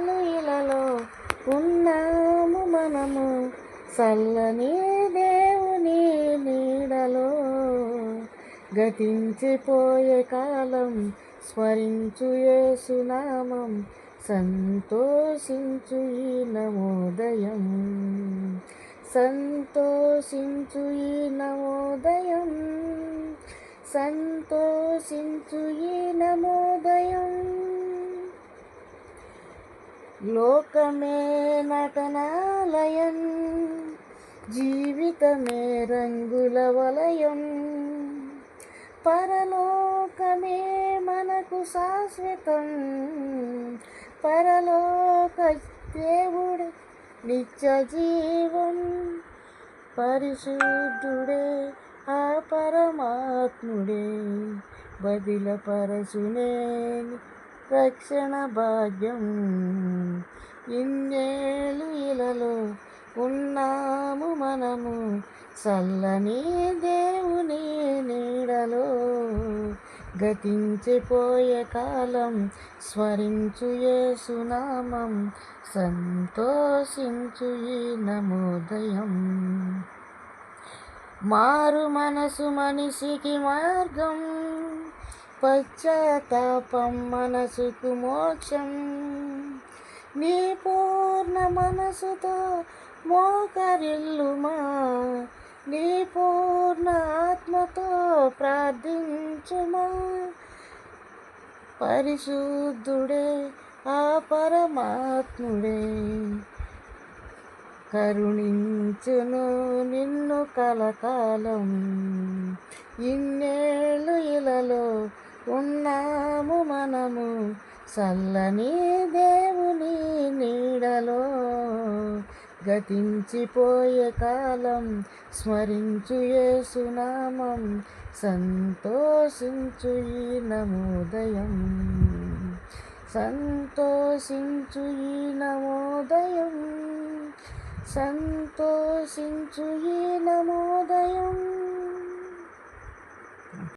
ఇలలో ఉన్నాము మనము. చల్లని దేవుని నీడలో గతించిపోయే కాలం స్మరించు యేసునామం సంతోషించు ఈ నమోదయం. సంతోషించు ఈ నమోదయం. సంతోషించు ఈ నమోదయం. లోకమే నటనాలయం జీవితమే రంగుల వలయం. పరలోకమే మనకు శాశ్వతం పరలోక దేవుడు నిత్య జీవం. పరిశుద్ధుడే ఆ పరమాత్ముడే బదిల బదిలపరచునే రక్షణ భాగ్యం. ఇన్నేళ్ళు ఇలలో ఉన్నాము మనము చల్లని దేవుని నీడలో గతించిపోయే కాలం స్మరించు సునామం సంతోషించు ఈ నమోదయం. మారు మనసు మనిషికి మార్గం పశ్చాత్తాపం మనసుకు మోక్షం. నీ పూర్ణ మనసుతో మోకరిల్లుమా? నీ పూర్ణ ఆత్మతో ప్రార్థించుమా? పరిశుద్ధుడే ఆ పరమాత్ముడే కరుణించును నిన్ను కలకాలం. ఇన్నేళ్ళు ఇలలో ఉన్నాము మనము చల్లని దేవుని నీడలో. గతించిపోయే కాలం స్మరించు యేసునామం సంతోషించు ఈ నమోదయం. సంతోషించు ఈ నమోదయం సంతోషించు ఈ నమోదయం.